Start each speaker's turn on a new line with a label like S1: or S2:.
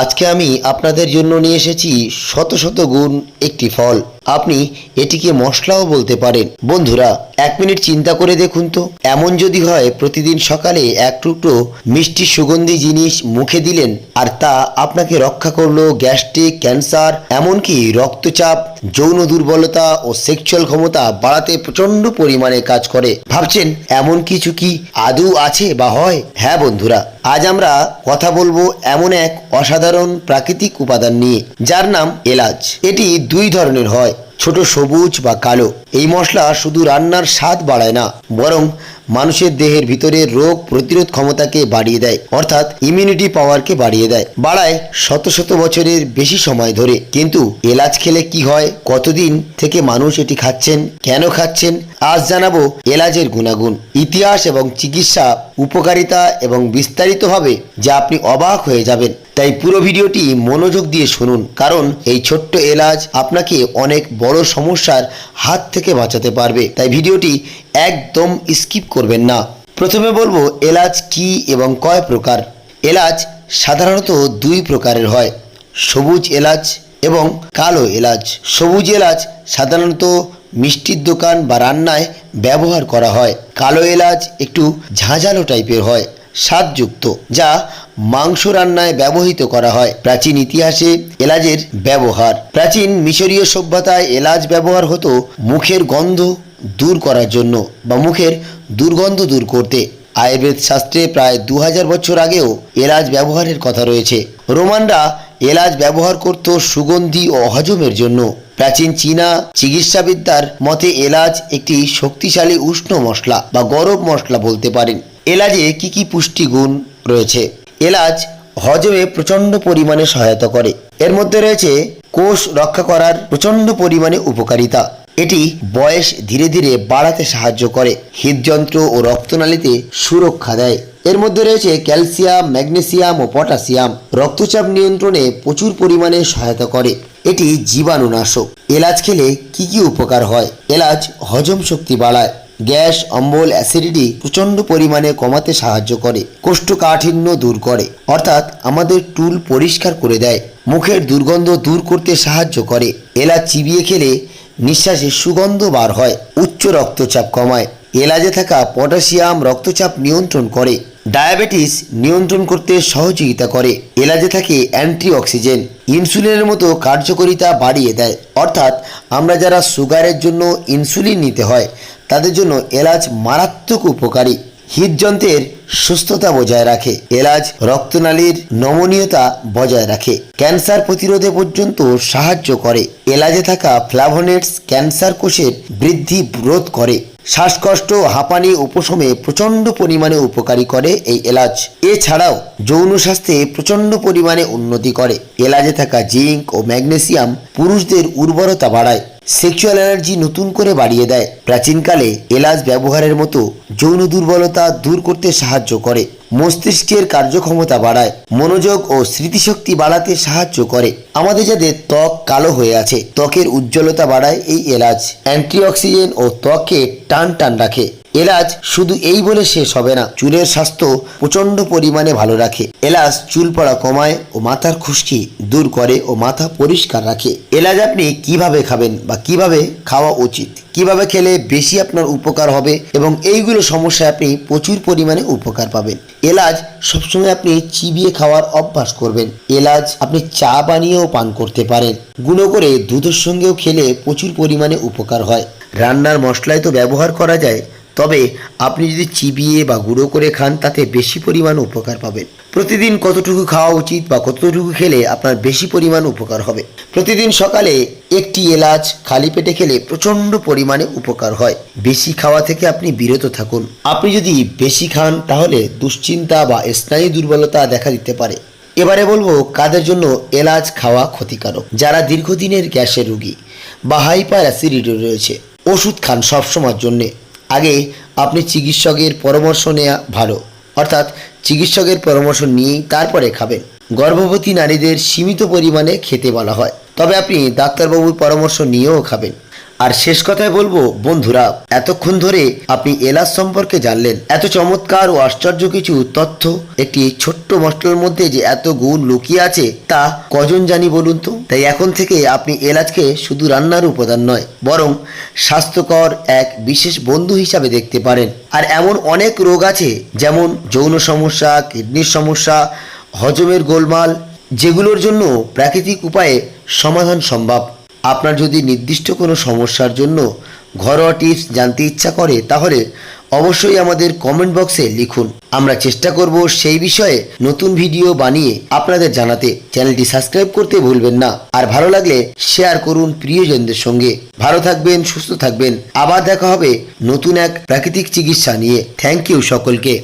S1: আজকে আমি আপনাদের জন্য নিয়ে এসেছি শত শত গুণ একটি ফল। আপনি এটিকে মশলাও বলতে পারেন। বন্ধুরা, এক মিনিট চিন্তা করে দেখুন তো। এমন যদি হয়, প্রতিদিন সকালে এক টুকরো মিষ্টি সুগন্ধি জিনিস মুখে দিলেন আর তা আপনাকে রক্ষা করল গ্যাস্ট্রিক ক্যান্সার, এমনকি রক্তচাপ, যৌন দুর্বলতা ও সেক্সুয়াল ক্ষমতা বাড়াতে প্রচণ্ড পরিমাণে কাজ করে। ভাবছেন, এমন কিছু কি আদৌ আছে বা হয়? হ্যাঁ বন্ধুরা, আজ আমরা কথা বলব এমন এক অসাধারণ প্রাকৃতিক উপাদান নিয়ে, যার নাম এলাচ। এটি দুই ধরনের হয়। ছোট সবুজ বা কালো। এই মশলা শুধু রান্নার স্বাদ বাড়ায় না, বরং মানুষের দেহের ভিতরে রোগ প্রতিরোধ ক্ষমতাকে বাড়িয়ে দেয়, অর্থাৎ ইমিউনিটি পাওয়ারকে বাড়িয়ে দেয়। বাড়ায় শত শত বছরের বেশি সময় ধরে। কিন্তু এলাচ খেলে কি হয়? কতদিন থেকে মানুষ এটি খাচ্ছেন? কেন খাচ্ছেন? আজ জানাব এলাচের গুণাগুণ। ইতিহাস এবং চিকিৎসা, উপকারিতা এবং বিস্তারিতভাবে যা আপনি অবাক হয়ে যাবেন। তাই পুরো ভিডিওটি মনোযোগ দিয়ে শুনুন, কারণ এই ছোট্ট এলাচ আপনাকে অনেক বড় সমস্যার হাত থেকে বাঁচাতে পারবে। তাই ভিডিওটি একদম স্কিপ করবেন না। প্রথমে বলব এলাচ কি এবং কয় প্রকার। এলাচ সাধারণত দুই প্রকারের হয়, সবুজ এলাচ এবং কালো এলাচ। সবুজ এলাচ সাধারণত মিষ্টির দোকান বা রান্নায় ব্যবহার করা হয়। কালো এলাচ একটু ঝাঁঝালো টাইপের হয়, স্বাদযুক্ত, যা মাংস রান্নায় ব্যবহৃত করা হয়। প্রাচীন ইতিহাসে এলাচের ব্যবহার। প্রাচীন মিশরীয় সভ্যতায় এলাচ ব্যবহার হতো মুখের গন্ধ দূর করার জন্য বা মুখের দুর্গন্ধ দূর করতে। আয়ুর্বেদ শাস্ত্রে প্রায় দু হাজার বছর আগেও এলাচ ব্যবহারের কথা রয়েছে। রোমানরা এলাচ ব্যবহার করত সুগন্ধি ও হজমের জন্য। প্রাচীন চীনা চিকিৎসাবিদ্যার মতে এলাচ একটি শক্তিশালী উষ্ণ মশলা বা গরম মশলা বলতে পারেন। এলাচে কি কি পুষ্টিগুণ রয়েছে? এলাচ হজমে প্রচণ্ড পরিমাণে সহায়তা করে। এর মধ্যে রয়েছে কোষ রক্ষা করার প্রচণ্ড পরিমাণে উপকারিতা। এটি বয়স ধীরে ধীরে বাড়াতে সাহায্য করে, হৃদযন্ত্র ও রক্তনালীতে সুরক্ষা দেয়। এর মধ্যে রয়েছে ক্যালসিয়াম, ম্যাগনেসিয়াম ও পটাশিয়াম রক্তচাপ নিয়ন্ত্রণে প্রচুর পরিমাণে সহায়তা করে। এটি জীবাণুনাশক। এলাচ খেলে কি কি উপকার হয়? এলাচ হজম শক্তি বাড়ায়। গ্যাস, অম্বল, অ্যাসিডিটি প্রচণ্ড পরিমাণে কমাতে সাহায্য করে, কোষ্ঠকাঠিন্য দূর করে। অর্থাৎ আমাদের টুল পরিষ্কার করে দেয়, মুখের দুর্গন্ধ দূর করতে সাহায্য করে। এলা চিবিয়ে খেলে নিঃশ্বাসে সুগন্ধ বার হয়, উচ্চ রক্তচাপ কমায়। এলাজে থাকা পটাশিয়াম রক্তচাপ নিয়ন্ত্রণ করে। ডায়াবেটিস নিয়ন্ত্রণ করতে সহযোগিতা করে। এলাজে থাকে অ্যান্টি অক্সিজেন ইনসুলিনের মতো কার্যকারিতা বাড়িয়ে দেয়। অর্থাৎ আমরা যারা সুগারের জন্য ইনসুলিন নিতে হয়, তাদের জন্য এলাচ মারাত্মক উপকারী। হৃদযন্ত্রের সুস্থতা বজায় রাখে। এলাচ রক্তনালীর নমনীয়তা বজায় রাখে। ক্যান্সার প্রতিরোধে পর্যন্ত সাহায্য করে। এলাজে থাকা ফ্লাভোনেটস ক্যান্সার কোষের বৃদ্ধি রোধ করে। শ্বাসকষ্ট, হাঁপানি, উপশমে প্রচণ্ড পরিমাণে উপকারী করে এই এলাচ এছাড়াও যৌন স্বাস্থ্যে প্রচণ্ড পরিমাণে উন্নতি করে। এলাচে থাকা জিঙ্ক ও ম্যাগনেসিয়াম পুরুষদের উর্বরতা বাড়ায়। সেক্সুয়াল এনার্জি নতুন করে বাড়িয়ে দেয়। প্রাচীনকালে এলাচ ব্যবহারের মতো যৌন দুর্বলতা দূর করতে সাহায্য করে। মস্তিষ্কের কার্যক্ষমতা বাড়ায়। মনোযোগ ও স্মৃতিশক্তি বাড়াতে সাহায্য করে। আমাদের যাদের ত্বক কালো হয়ে আছে, ত্বকের উজ্জ্বলতা বাড়ায় এই এলাচ। অ্যান্টিঅক্সিজেন ও ত্বককে টান টান রাখে। এলাচ শুধু এই বলে শেষ হবে না, চুলের স্বাস্থ্য প্রচণ্ড পরিমাণে ভালো রাখে। এলাচ চুল পড়া কমায় ও মাথার খুশকি দূর করে ও মাথা পরিষ্কার রাখে। এলাচ আপনি কীভাবে খাবেন বা কীভাবে খাওয়া উচিত? কীভাবে খেলে বেশি আপনার উপকার হবে? এবং এইগুলো সমস্যায় আপনি প্রচুর পরিমাণে উপকার পাবেন। এলাচ সবসময় আপনি চিবিয়ে খাওয়ার অভ্যাস করবেন। এলাচ আপনি চা বানিয়েও পান করতে পারেন। গুঁড়ো করে দুধের সঙ্গেও খেলে প্রচুর পরিমাণে উপকার হয়। রান্নার মশলায় তো ব্যবহার করা যায়। তবে আপনি যদি চিবিয়ে বা গুঁড়ো করে খান, তাতে বেশি পরিমাণ উপকার পাবেন। প্রতিদিন কতটুকু খাওয়া উচিত বা কতটুকু খেলে আপনার বেশি পরিমাণ উপকার হবে? প্রতিদিন সকালে একটি এলাচ খালি পেটে খেলে প্রচণ্ড পরিমাণে উপকার হয়। বেশি খাওয়া থেকে আপনি বিরত থাকুন। আপনি যদি বেশি খান, তাহলে দুশ্চিন্তা বা স্নায়ু দুর্বলতা দেখা দিতে পারে। এবারে বলব, কাদের জন্য এলাচ খাওয়া ক্ষতিকারক? যারা দীর্ঘদিনের গ্যাসের রোগী বা হাইপার অ্যাসিডিটি রয়েছে, ওষুধ খান সবসময়ের জন্যে। আগে আপনি চিকিৎসকের পরামর্শ নেওয়া ভালো। অর্থাৎ চিকিৎসকের পরামর্শ নিয়েই তারপরে খাবেন। গর্ভবতী নারীদের সীমিত পরিমাণে খেতে বলা হয়। তবে আপনি ডাক্তারবাবুর পরামর্শ নিয়েও খাবেন। আর শেষ কথায় বলব, বন্ধুরা, এতক্ষণ ধরে আপনি এলাচ সম্পর্কে জানলেন। এত চমৎকার ও আশ্চর্য কিছু তথ্য, একটি ছোট্ট মশলার মধ্যে যে এত গুণ লুকিয়ে আছে, তা কজন জানি বলুন তো? তাই এখন থেকে আপনি এলাচকে শুধু রান্নার উপাদান নয়, বরং স্বাস্থ্যকর এক বিশেষ বন্ধু হিসাবে দেখতে পারেন। আর এমন অনেক রোগ আছে, যেমন যৌন সমস্যা, কিডনির সমস্যা, হজমের গোলমাল, যেগুলোর জন্য প্রাকৃতিক উপায়ে সমাধান সম্ভব। আপনার যদি নির্দিষ্ট কোনো সমস্যার জন্য ঘরোয়া টিপস জানতে ইচ্ছা করে, তাহলে অবশ্যই আমাদের কমেন্ট বক্সে লিখুন। আমরা চেষ্টা করব সেই বিষয়ে নতুন ভিডিও বানিয়ে আপনাদের জানাতে। চ্যানেলটি সাবস্ক্রাইব করতে ভুলবেন না। আর ভালো লাগলে শেয়ার করুন প্রিয়জনদের সঙ্গে। ভালো থাকবেন, সুস্থ থাকবেন। আবার দেখা হবে নতুন এক প্রাকৃতিক চিকিৎসা নিয়ে। থ্যাংক ইউ সকলকে।